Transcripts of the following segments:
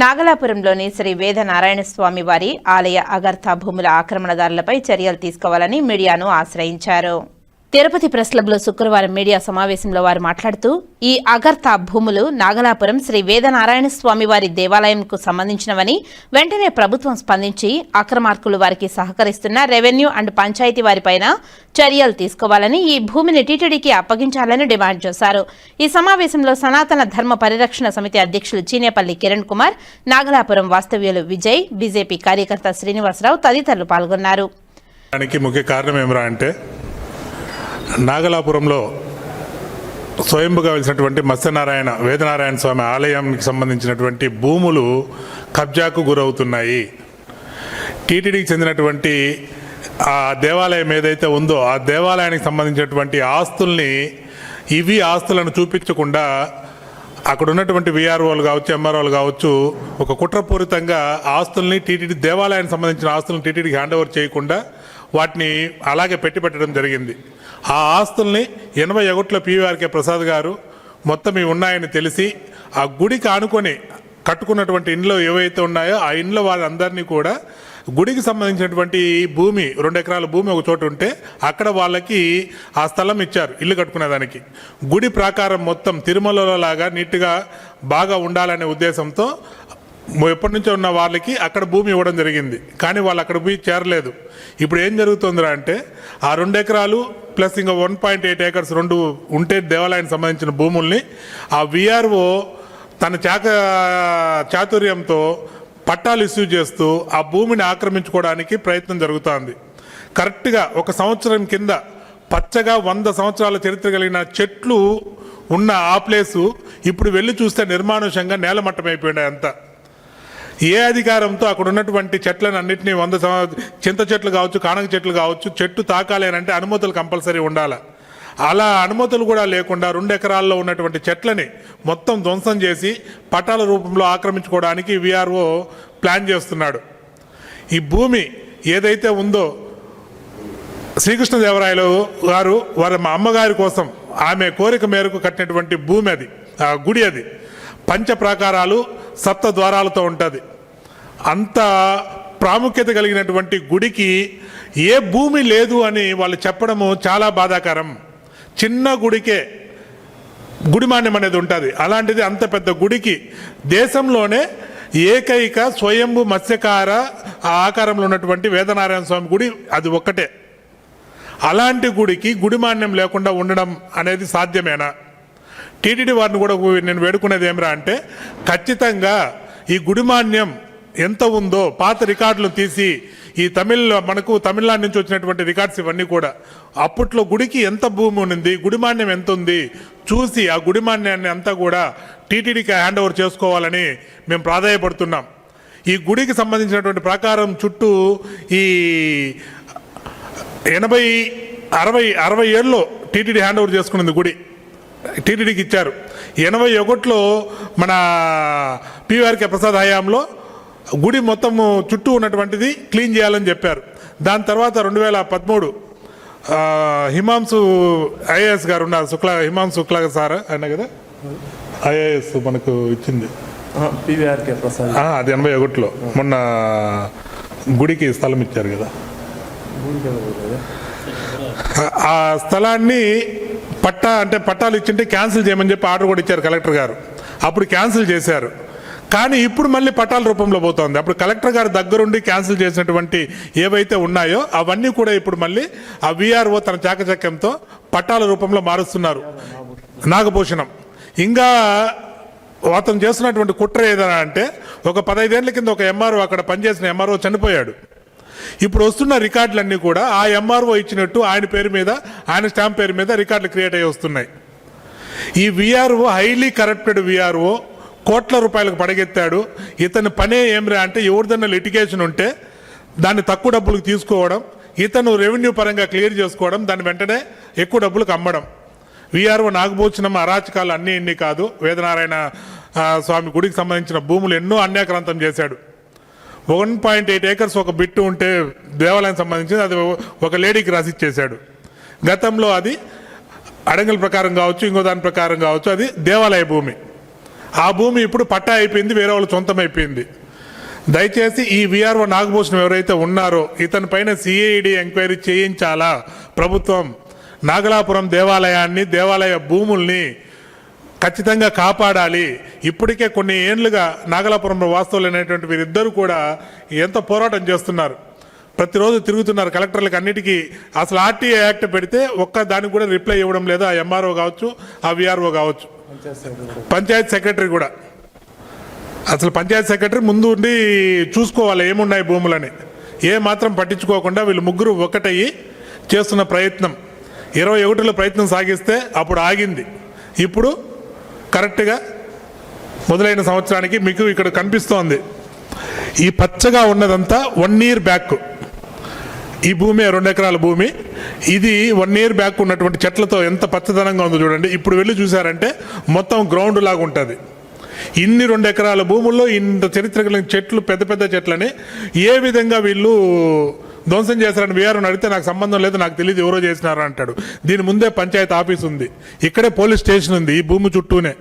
నాగలాపురంలోని శ్రీ వేదనారాయణ స్వామి వారి ఆలయ అగర్త భూముల ఆక్రమణదారులపై చర్యలు తీసుకోవాలని మీడియాను ఆశ్రయించారు. తిరుపతి ప్రెస్ క్లబ్లో శుక్రవారం మీడియా సమావేశంలో వారు మాట్లాడుతూ ఈ అగర్తా భూములు నాగలాపురం శ్రీ వేదనారాయణ స్వామి వారి దేవాలయంకు సంబంధించినవని వెంటనే ప్రభుత్వం స్పందించి అక్రమార్కులు వారికి సహకరిస్తున్న రెవెన్యూ అండ్ పంచాయతీ వారిపైన చర్యలు తీసుకోవాలని ఈ భూమిని టీటీడీకి అప్పగించాలని డిమాండ్ చేశారు. ఈ సమావేశంలో సనాతన ధర్మ పరిరక్షణ సమితి అధ్యక్షులు చీనేపల్లి కిరణ్ కుమార్ నాగలాపురం వాస్తవ్యులు విజయ్ బీజేపీ కార్యకర్త శ్రీనివాసరావు తదితరులు పాల్గొన్నారు. ముఖ్య కారణం ఏమరా అంటే నాగలాపురంలో స్వయంభుగా వెలిసినటువంటి మత్స్యనారాయణ వేదనారాయణ స్వామి ఆలయానికి సంబంధించినటువంటి భూములు కబ్జాకు గురవుతున్నాయి. టీటీడీకి చెందినటువంటి ఆ దేవాలయం ఏదైతే ఉందో ఆ దేవాలయానికి సంబంధించినటువంటి ఆస్తుల్ని ఇవి ఆస్తులను చూపించకుండా అక్కడ ఉన్నటువంటి విఆర్ఓలు కావచ్చు ఎంఆర్ఓలు కావచ్చు ఒక కుట్రపూరితంగా ఆస్తుల్ని టీటీడీ దేవాలయానికి సంబంధించిన ఆస్తులను టీటీడీకి హ్యాండ్ ఓవర్ చేయకుండా వాటిని అలాగే పెట్టి పెట్టడం జరిగింది. ఆ ఆస్తుల్ని ఎనభై ఒకటిలో పీవీఆర్కే ప్రసాద్ గారు మొత్తం ఇవి ఉన్నాయని తెలిసి ఆ గుడికి ఆనుకొని కట్టుకున్నటువంటి ఇండ్లు ఏవైతే ఉన్నాయో ఆ ఇండ్ల వాళ్ళందరినీ కూడా గుడికి సంబంధించినటువంటి భూమి రెండు ఎకరాల భూమి ఒక చోట ఉంటే అక్కడ వాళ్ళకి ఆ స్థలం ఇచ్చారు ఇల్లు కట్టుకునేదానికి. గుడి ప్రాకారం మొత్తం తిరుమలలో లాగా నీట్గా బాగా ఉండాలనే ఉద్దేశంతో ఎప్పటి నుంచో ఉన్న వాళ్ళకి అక్కడ భూమి ఇవ్వడం జరిగింది. కానీ వాళ్ళు అక్కడ పోయి చేరలేదు. ఇప్పుడు ఏం జరుగుతుందిరా అంటే ఆ రెండు ఎకరాలు ప్లస్ ఇంకా వన్ పాయింట్ ఎయిట్ ఏకర్స్ రెండు ఉంటే దేవాలయానికి సంబంధించిన భూముల్ని ఆ విఆర్ఓ తన చాక చాతుర్యంతో పట్టాలు ఇష్యూ చేస్తూ ఆ భూమిని ఆక్రమించుకోవడానికి ప్రయత్నం జరుగుతోంది. కరెక్ట్గా ఒక సంవత్సరం కింద పచ్చగా వంద సంవత్సరాల చరిత్ర కలిగిన చెట్లు ఉన్న ఆ ప్లేసు ఇప్పుడు వెళ్ళి చూస్తే నిర్మానుషంగా నేలమట్టమైపోయినాయి అంతా. ఏ అధికారంతో అక్కడ ఉన్నటువంటి చెట్లను అన్నింటినీ వంద సంవ- చింత చెట్లు కావచ్చు కానక చెట్లు కావచ్చు చెట్టు తాకాలి అని అంటే అనుమతులు కంపల్సరీ ఉండాలి. అలా అనుమతులు కూడా లేకుండా రెండు ఎకరాల్లో ఉన్నటువంటి చెట్లని మొత్తం ధ్వంసం చేసి పట్టాల రూపంలో ఆక్రమించుకోవడానికి విఆర్ఓ ప్లాన్ చేస్తున్నాడు. ఈ భూమి ఏదైతే ఉందో శ్రీకృష్ణదేవరాయలు గారు వారి మా అమ్మగారి కోసం ఆమె కోరిక మేరకు కట్టినటువంటి భూమి అది గుడి అది. పంచ ప్రాకారాలు సప్త ద్వారాలతో ఉంటుంది. అంత ప్రాముఖ్యత కలిగినటువంటి గుడికి ఏ భూమి లేదు అని వాళ్ళు చెప్పడము చాలా బాధాకరం. చిన్న గుడికే గుడిమాన్యం అనేది ఉంటుంది. అలాంటిది అంత పెద్ద గుడికి దేశంలోనే ఏకైక స్వయంభు మత్స్యకార ఆ ఆకారంలో ఉన్నటువంటి వేదనారాయణ స్వామి గుడి అది ఒక్కటే. అలాంటి గుడికి గుడిమాన్యం లేకుండా ఉండడం అనేది సాధ్యమేనా? టీటీడీ వారిని కూడా నేను వేడుకునేది ఏమిరా అంటే ఖచ్చితంగా ఈ గుడిమాన్యం ఎంత ఉందో పాత రికార్డులు తీసి ఈ తమిళ మనకు తమిళనాడు నుంచి వచ్చినటువంటి రికార్డ్స్ ఇవన్నీ కూడా అప్పట్లో గుడికి ఎంత భూమి ఉంది గుడిమాన్యం ఎంత ఉంది చూసి ఆ గుడిమాన్యాన్ని అంతా కూడా టీటీడీకి హ్యాండ్ ఓవర్ చేసుకోవాలని మేము ప్రాధాయపడుతున్నాం. ఈ గుడికి సంబంధించినటువంటి ప్రకారం చుట్టూ ఈ ఎనభై అరవై అరవై ఏళ్ళలో టీటీడీ హ్యాండ్ ఓవర్ చేసుకున్నది గుడి. టీటీడీకి ఇచ్చారు. ఎనభై ఒకటిలో మన పివిఆర్కే ప్రసాద్ హయాంలో గుడి మొత్తము చుట్టూ ఉన్నటువంటిది క్లీన్ చేయాలని చెప్పారు. దాని తర్వాత రెండు వేల పదమూడు హిమాంశు ఐఏఎస్ గారు ఉన్నారు. శుక్లా హిమాంశు శుక్లా సార్ ఆయన కదా? ఐఏఎస్ మనకు ఇచ్చింది. P V R K Prasad. అది ఎనభై ఒకటిలో. మొన్న గుడికి స్థలం ఇచ్చారు కదా. ఆ స్థలాన్ని పట్టా అంటే పట్టాలు ఇచ్చింటే క్యాన్సిల్ చేయమని చెప్పి ఆర్డర్ కూడా ఇచ్చారు కలెక్టర్ గారు. అప్పుడు క్యాన్సిల్ చేశారు. కానీ ఇప్పుడు మళ్ళీ పట్టాల రూపంలో పోతోంది. అప్పుడు కలెక్టర్ గారి దగ్గరుండి క్యాన్సిల్ చేసినటువంటి ఏవైతే ఉన్నాయో అవన్నీ కూడా ఇప్పుడు మళ్ళీ ఆ విఆర్ఓ తన చాకచక్యంతో పట్టాల రూపంలో మారుస్తున్నారు. నాగభూషణం. ఇంకా అతను చేస్తున్నటువంటి కుట్ర ఏదైనా అంటే ఒక పదహైదేళ్ళ కింద ఒక ఎంఆర్ఓ అక్కడ పనిచేసిన ఎంఆర్ఓ చనిపోయాడు. ఇప్పుడు వస్తున్న రికార్డులన్నీ కూడా ఆ ఎంఆర్ఓ ఇచ్చినట్టు ఆయన పేరు మీద ఆయన స్టాంప్ పేరు మీద రికార్డులు క్రియేట్ అయ్యి వస్తున్నాయి. ఈ విఆర్ఓ హైలీ కరప్టెడ్ విఆర్ఓ కోట్ల రూపాయలకు పడగెత్తాడు. ఇతని పనే ఏమిరా అంటే ఎవరిదన్నా లిటిగేషన్ ఉంటే దాన్ని తక్కువ డబ్బులకు తీసుకోవడం ఇతను రెవెన్యూ పరంగా క్లియర్ చేసుకోవడం దాని వెంటనే ఎక్కువ డబ్బులకు అమ్మడం. విఆర్ఓ నాగభూషణం అరాచకాలు అన్నీ ఇన్ని కాదు. వేదనారాయణ స్వామి గుడికి సంబంధించిన భూములు ఎన్నో అన్యాక్రాంతం చేశాడు. వన్ పాయింట్ ఎయిట్ ఏకర్స్ ఒక బిట్టు ఉంటే దేవాలయం సంబంధించింది అది ఒక లేడీకి రాసిచ్చేశాడు. గతంలో అది అడంగుల ప్రకారం కావచ్చు ఇంకో దాని ప్రకారం కావచ్చు అది దేవాలయ భూమి. ఆ భూమి ఇప్పుడు పట్టా అయిపోయింది వేరే వాళ్ళ సొంతం అయిపోయింది దయచేసి ఈ విఆర్ఓ నాగభూషణం ఎవరైతే ఉన్నారో ఇతని పైన సిఐడి ఎంక్వైరీ చేయించాలా? ప్రభుత్వం నాగలాపురం దేవాలయాన్ని దేవాలయ భూముల్ని ఖచ్చితంగా కాపాడాలి. ఇప్పటికే కొన్ని ఏండ్లుగా నాగలాపురంలో వాస్తవులు అనేటువంటి వీరిద్దరూ కూడా ఎంత పోరాటం చేస్తున్నారు. ప్రతిరోజు తిరుగుతున్నారు కలెక్టర్లకు అన్నిటికీ. అసలు ఆర్టీఏ యాక్ట్ పెడితే ఒక్క దానికి కూడా రిప్లై ఇవ్వడం లేదు ఆ ఎంఆర్ఓ కావచ్చు ఆ విఆర్ఓ కావచ్చు. పంచాయత్ సెక్రటరీ కూడా. అసలు పంచాయత్ సెక్రటరీ ముందు ఉండి చూసుకోవాలి ఏమున్నాయి భూములని. ఏ మాత్రం పట్టించుకోకుండా వీళ్ళు ముగ్గురు ఒకటయ్యి చేస్తున్న ప్రయత్నం. ఇరవై ఒకటిలో ప్రయత్నం సాగిస్తే అప్పుడు ఆగింది. ఇప్పుడు కరెక్ట్గా మొదలైన సంవత్సరానికి మీకు ఇక్కడ కనిపిస్తోంది. ఈ పచ్చగా ఉన్నదంతా వన్ ఇయర్ బ్యాక్ ఈ భూమి రెండు ఎకరాల భూమి. ఇది వన్ ఇయర్ బ్యాక్ ఉన్నటువంటి చెట్లతో ఎంత పచ్చదనంగా ఉందో చూడండి. ఇప్పుడు వెళ్ళి చూసారంటే మొత్తం గ్రౌండ్ లాగా ఉంటుంది. ఇన్ని రెండు ఎకరాల భూముల్లో ఇంత చరిత్ర చెట్లు పెద్ద పెద్ద చెట్లని ఏ విధంగా వీళ్ళు ధ్వంసం చేశారని వీఆర్ఓని అడిగితే నాకు సంబంధం లేదు నాకు తెలియదు ఎవరో చేసినారు అంటాడు. దీని ముందే పంచాయతీ ఆఫీస్ ఉంది. ఇక్కడే పోలీస్ స్టేషన్ ఉంది ఈ భూమి చుట్టూనే.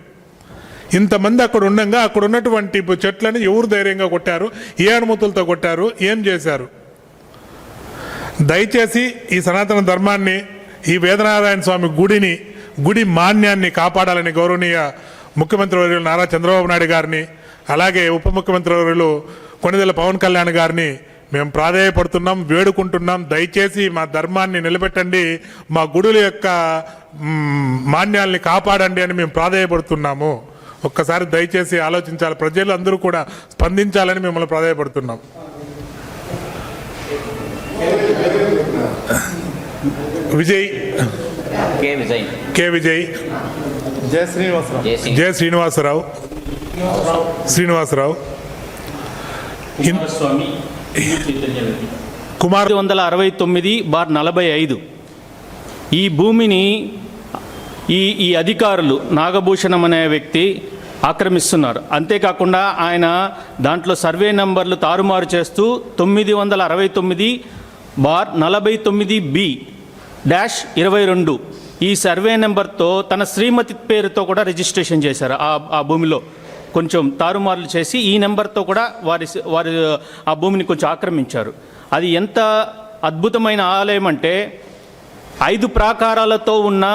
ఇంతమంది అక్కడ ఉండగా అక్కడ ఉన్నటువంటి చెట్లని ఎవరు ధైర్యంగా కొట్టారు? ఏ అనుమతులతో కొట్టారు? ఏం చేశారు? దయచేసి ఈ సనాతన ధర్మాన్ని ఈ వేదనారాయణ స్వామి గుడిని గుడి మాన్యాన్ని కాపాడాలని గౌరవనీయ ముఖ్యమంత్రి వర్యులు నారా చంద్రబాబు నాయుడు గారిని అలాగే ఉప ముఖ్యమంత్రి వర్యులు కొనిదెల పవన్ కళ్యాణ్ గారిని మేము ప్రాధేయపడుతున్నాం వేడుకుంటున్నాం. దయచేసి మా ధర్మాన్ని నిలబెట్టండి. మా గుడుల యొక్క మాన్యాల్ని కాపాడండి అని మేము ప్రాధేయపడుతున్నాము. ఒక్కసారి దయచేసి ఆలోచించాలి. ప్రజలు అందరూ కూడా స్పందించాలని మిమ్మల్ని ప్రాధేయపడుతున్నాం. విజయ్. కె విజయ్. జయ శ్రీనివాసరావు. శ్రీనివాసరావు. శ్రీనివాసరావు. స్వామి కుమార్ వందల అరవై తొమ్మిది బార్ నలభై ఐదు. ఈ భూమిని ఈ ఈ అధికారులు నాగభూషణం అనే వ్యక్తి ఆక్రమిస్తున్నారు. అంతేకాకుండా ఆయన దాంట్లో సర్వే నంబర్లు తారుమారు చేస్తూ తొమ్మిది వందల అరవై తొమ్మిది బార్ నలభై తొమ్మిది బి డాష్ ఇరవై రెండు. ఈ సర్వే నెంబర్తో తన శ్రీమతి పేరుతో కూడా రిజిస్ట్రేషన్ చేశారు ఆ ఆ భూమిలో. కొంచెం తారుమారులు చేసి ఈ నెంబర్తో కూడా వారి వారి ఆ భూమిని కొంచెం ఆక్రమించారు. అది ఎంత అద్భుతమైన ఆలయం అంటే ఐదు ప్రాకారాలతో ఉన్న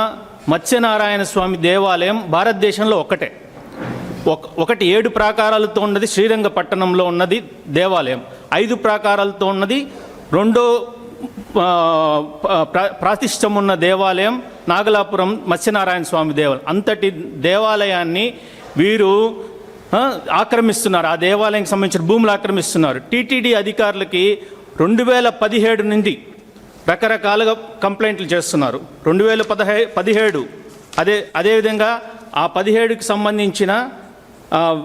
మత్స్యనారాయణ స్వామి దేవాలయం భారతదేశంలో ఒకటే ఒక ఒకటి ఏడు ప్రాకారాలతో ఉన్నది శ్రీరంగపట్టణంలో ఉన్నది దేవాలయం. ఐదు ప్రాకారాలతో ఉన్నది రెండో ప్రాతిష్టం ఉన్న దేవాలయం నాగలాపురం మత్స్యనారాయణ స్వామి దేవాలయం. అంతటి దేవాలయాన్ని వీరు ఆక్రమిస్తున్నారు. ఆ దేవాలయానికి సంబంధించిన భూములు ఆక్రమిస్తున్నారు. టీటీడీ అధికారులకి రెండు వేల పదిహేడు నుండి రకరకాలుగా కంప్లైంట్లు చేస్తున్నారు. రెండు వేల పదహే పదిహేడు అదే అదేవిధంగా ఆ పదిహేడుకి సంబంధించిన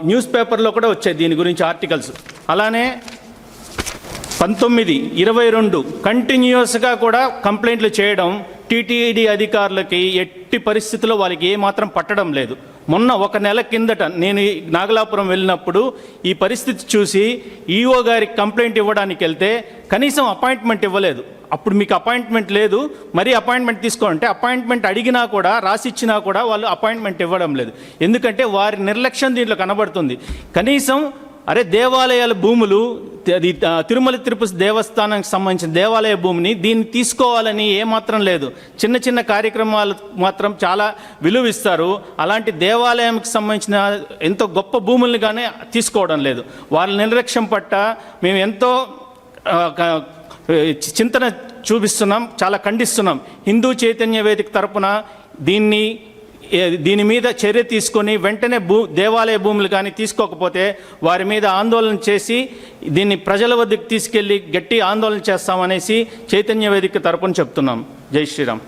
న్యూస్ పేపర్లో కూడా వచ్చాయి దీని గురించి ఆర్టికల్స్. అలానే పంతొమ్మిది ఇరవై రెండు కంటిన్యూస్గా కూడా కంప్లైంట్లు చేయడం టీటీడీ అధికారులకి ఎట్టి పరిస్థితుల్లో వాళ్ళకి ఏమాత్రం పట్టడం లేదు. మొన్న ఒక నెల కిందట నేను నాగలాపురం వెళ్ళినప్పుడు ఈ పరిస్థితి చూసి ఈఓ గారికి కంప్లైంట్ ఇవ్వడానికి వెళ్తే కనీసం అపాయింట్మెంట్ ఇవ్వలేదు. అప్పుడు మీకు అపాయింట్మెంట్ లేదు. మరీ అపాయింట్మెంట్ తీసుకోవాలంటే అపాయింట్మెంట్ అడిగినా కూడా రాసిచ్చినా కూడా వాళ్ళు అపాయింట్మెంట్ ఇవ్వడం లేదు. ఎందుకంటే వారి నిర్లక్ష్యం దీంట్లో కనబడుతుంది. కనీసం అరే దేవాలయాల భూములు అది తిరుమల తిరుపతి దేవస్థానానికి సంబంధించిన దేవాలయ భూమిని దీన్ని తీసుకోవాలని ఏమాత్రం లేదు. చిన్న చిన్న కార్యక్రమాలు మాత్రం చాలా విలువిస్తారు. అలాంటి దేవాలయంకి సంబంధించిన ఎంతో గొప్ప భూముల్ని కానీ తీసుకోవడం లేదు. వాళ్ళ నిర్లక్ష్యం పట్ల మేము ఎంతో చింతన చూపిస్తున్నాం చాలా ఖండిస్తున్నాం. హిందూ చైతన్య వేదిక తరపున దీన్ని దీని మీద చర్య తీసుకొని వెంటనే భూ దేవాలయ భూములు కానీ తీసుకోకపోతే వారి మీద ఆందోళన చేసి దీన్ని ప్రజల వద్దకు తీసుకెళ్ళి గట్టి ఆందోళన చేస్తామనేసి చైతన్య వేదిక తరపున చెప్తున్నాం. జై శ్రీరామ్.